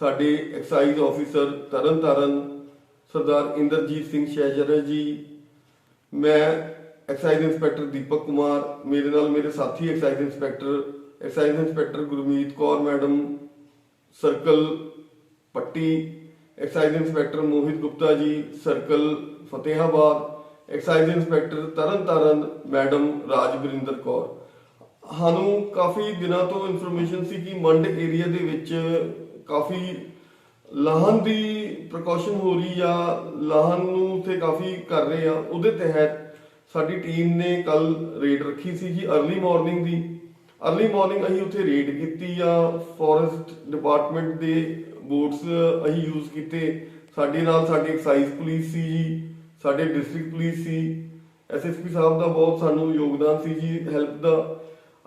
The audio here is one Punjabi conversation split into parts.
ਸਾਡੇ ਐਕਸਾਈਜ਼ ਆਫੀਸਰ ਤਰਨਤਾਰਨ ਸਰਦਾਰ ਇੰਦਰਜੀਤ ਸਿੰਘ ਸ਼ੈਜਰ ਜੀ, ਮੈਂ ਐਕਸਾਈਜ਼ ਇੰਸਪੈਕਟਰ ਦੀਪਕ ਕੁਮਾਰ, ਮੇਰੇ ਨਾਲ ਮੇਰੇ ਸਾਥੀ excise inspector excise inspector Gurmeet Kaur madam, circle Patti excise inspector Mohit Gupta ji, circle Fatehabad excise inspector Tarn Taran madam Rajwinder Kaur. ਸਾਨੂੰ ਕਾਫੀ ਦਿਨਾਂ ਤੋਂ ਇਨਫੋਰਮੇਸ਼ਨ ਸੀ ਕਿ ਮੰਡ ਏਰੀਆ ਦੇ ਵਿੱਚ ਕਾਫੀ ਲਾਹਨ ਦੀ ਪ੍ਰੀਕਾਸ਼ਨ ਹੋ ਰਹੀ ਆ, ਲਾਹਨ ਨੂੰ ਤੇ ਕਾਫੀ ਕਰ ਰਹੇ ਆ। ਉਹਦੇ ਤਹਿਤ ਸਾਡੀ ਟੀਮ ਨੇ ਕੱਲ ਰੇਡ ਰੱਖੀ ਸੀ ਜੀ अर्ਲੀ ਮਾਰਨਿੰਗ ਦੀ। अर्ਲੀ ਮਾਰਨਿੰਗ ਅਸੀਂ ਉੱਥੇ ਰੇਡ ਕੀਤੀ ਆ ਫੋਰੈਸਟ ਡਿਪਾਰਟਮੈਂਟ ਦੇ ਬੋਟਸ ਅਸੀਂ ਯੂਜ਼ ਕੀਤੇ। ਸਾਡੇ ਨਾਲ ਸਾਡੀ ਐਕਸਾਈਜ਼ ਪੁਲਿਸ ਸੀ ਜੀ, ਸਾਡੇ ਡਿਸਟ੍ਰਿਕਟ ਪੁਲਿਸ ਸੀ। ਐਸਐਸਪੀ ਸਾਹਿਬ ਦਾ ਬਹੁਤ ਸਾਨੂੰ ਯੋਗਦਾਨ ਸੀ ਜੀ ਹੈਲਪ ਦਾ।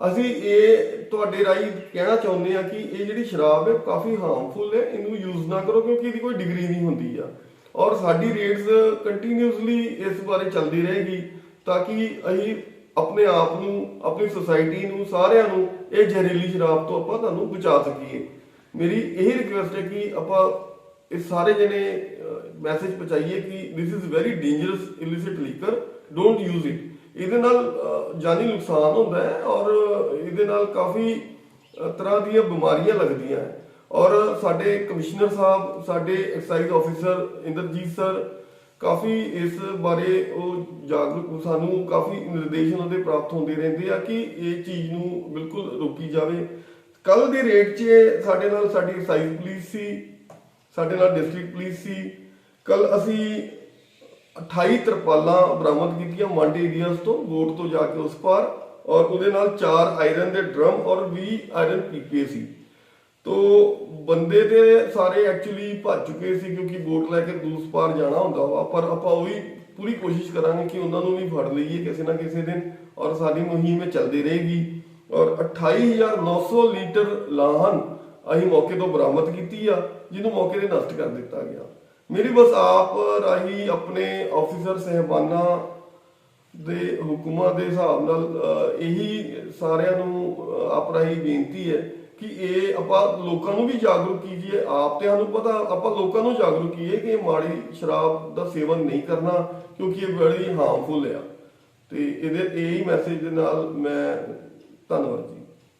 ਅਸੀਂ ਇਹ ਤੁਹਾਡੇ ਰਾਹੀਂ ਕਹਿਣਾ ਚਾਹੁੰਦੇ ਆ ਕਿ ਇਹ ਜਿਹੜੀ ਸ਼ਰਾਬ ਹੈ, ਕਾਫੀ ਹਾਰਮਫੁਲ ਹੈ। ਇਹਨੂੰ ਯੂਜ਼ ਨਾ ਕਰੋ ਕਿਉਂਕਿ ਇਹਦੀ ਕੋਈ ਡਿਗਰੀ ਨਹੀਂ ਹੁੰਦੀ ਆ। ਔਰ ਸਾਡੀ ਰੇਟਸ ਕੰਟੀਨਿਊਸਲੀ ਇਸ ਬਾਰੇ ਚੱਲਦੀ ਰਹੇਗੀ ਤਾਂ ਕਿ ਅਸੀਂ ਆਪਣੇ ਆਪ ਨੂੰ, ਆਪਣੀ ਸੁਸਾਇਟੀ ਨੂੰ, ਸਾਰਿਆਂ ਨੂੰ ਇਹ ਜ਼ਹਿਰੀਲੀ ਸ਼ਰਾਬ ਤੋਂ ਆਪਾਂ ਤੁਹਾਨੂੰ ਬਚਾ ਸਕੀਏ। ਮੇਰੀ ਇਹ ਰਿਕੁਐਸਟ ਹੈ ਕਿ ਆਪਾਂ ਇਹ ਸਾਰੇ ਜਣੇ ਮੈਸੇਜ ਪਹੁੰਚਾਈਏ ਕਿ this is very dangerous illicit liquor don't use it ਇਹਦੇ ਨਾਲ ਜਾਨੀ ਨੁਕਸਾਨ ਹੁੰਦਾ ਹੈ ਔਰ ਇਹਦੇ ਨਾਲ ਕਾਫੀ ਤਰ੍ਹਾਂ ਦੀਆਂ ਬਿਮਾਰੀਆਂ ਲੱਗਦੀਆਂ ਹੈ। ਔਰ ਸਾਡੇ ਕਮਿਸ਼ਨਰ ਸਾਹਿਬ, ਸਾਡੇ ਐਕਸਾਈਜ਼ ਆਫੀਸਰ ਇੰਦਰਜੀਤ ਸਰ ਕਾਫੀ ਇਸ ਬਾਰੇ ਉਹ ਜਾਗਰੂਕ, ਸਾਨੂੰ ਕਾਫੀ ਨਿਰਦੇਸ਼ ਉਹਨਾਂ ਦੇ ਪ੍ਰਾਪਤ ਹੁੰਦੇ ਰਹਿੰਦੇ ਆ ਕਿ ਇਹ ਚੀਜ਼ ਨੂੰ ਬਿਲਕੁਲ ਰੋਕੀ ਜਾਵੇ। ਕੱਲ ਦੇ ਰੇਟ 'ਚ ਸਾਡੇ ਨਾਲ ਸਾਡੀ ਐਕਸਾਈਜ਼ ਪੁਲਿਸ ਸੀ, ਸਾਡੇ ਨਾਲ ਡਿਸਟ੍ਰਿਕਟ ਪੁਲਿਸ ਸੀ। ਕੱਲ ਅਸੀਂ 28 ਤਰਪਾਲਾਂ ਬਰਾਮਦ ਕੀਤੀਆਂ ਮੰਡ ਏਰੀਆਜ਼ ਤੋਂ, ਬੋਟ ਤੋਂ ਜਾ ਕੇ ਉਸ ਪਾਰ ਔਰ ਉਹਦੇ ਨਾਲ 4 ਆਇਰਨ ਦੇ ਡਰਮ ਔਰ 20 ਆਇਰਨ ਪੀਕੇ ਸੀ। ਤੋ ਬੰਦੇ ਤੇ ਸਾਰੇ ਐਕਚੁਅਲੀ ਭੱਜ ਚੁੱਕੇ ਸੀ ਕਿਉਂਕਿ ਬੋਟ ਲੈ ਕੇ ਦੂਸ ਪਾਰ ਜਾਣਾ ਹੁੰਦਾ ਵਾ, ਪਰ ਆਪਾਂ ਉਹੀ ਪੂਰੀ ਕੋਸ਼ਿਸ਼ ਕਰਾਂਗੇ ਕਿ ਉਹਨਾਂ ਨੂੰ ਵੀ ਫੜ ਲਈਏ ਕਿਸੇ ਨਾ ਕਿਸੇ ਦਿਨ ਔਰ ਸਾਡੀ ਮੁਹਿੰਮ ਇਹ ਚੱਲਦੀ ਰਹੇਗੀ। ਔਰ 28900 ਲੀਟਰ ਲਾਹਨ ਅਸੀਂ ਮੌਕੇ ਤੋਂ ਬਰਾਮਦ ਕੀਤੀ ਆ, ਜਿਹਨੂੰ ਮੌਕੇ ਤੇ ਨਸ਼ਟ ਕਰ ਦਿੱਤਾ ਗਿਆ। ਮੇਰੀ ਬਸ ਆਪ ਰਾਹੀਂ ਆਪਣੇ ਆਫੀਸਰ ਸਹਿਬਾਨਾਂ ਦੇ ਹੁਕਮਾਂ ਦੇ ਹਿਸਾਬ ਨਾਲ ਇਹੀ ਸਾਰਿਆਂ ਨੂੰ ਆਪ ਰਾਹੀਂ ਬੇਨਤੀ ਹੈ ਕਿ ਇਹ ਆਪਾਂ ਲੋਕਾਂ ਨੂੰ ਵੀ ਜਾਗਰੂਕ ਕੀਜੀਏ। ਆਪ ਤੇ ਸਾਨੂੰ ਪਤਾ, ਆਪਾਂ ਲੋਕਾਂ ਨੂੰ ਜਾਗਰੂਕ ਕੀਏ ਕਿ ਮਾੜੀ ਸ਼ਰਾਬ ਦਾ ਸੇਵਨ ਨਹੀਂ ਕਰਨਾ ਕਿਉਂਕਿ ਇਹ ਬੜੀ ਹਾਰਮਫੁਲ ਆ। ਤੇ ਇਹਦੇ, ਇਹੀ ਮੈਸੇਜ ਦੇ ਨਾਲ ਮੈਂ ਧੰਨਵਾਦ ਜੀ।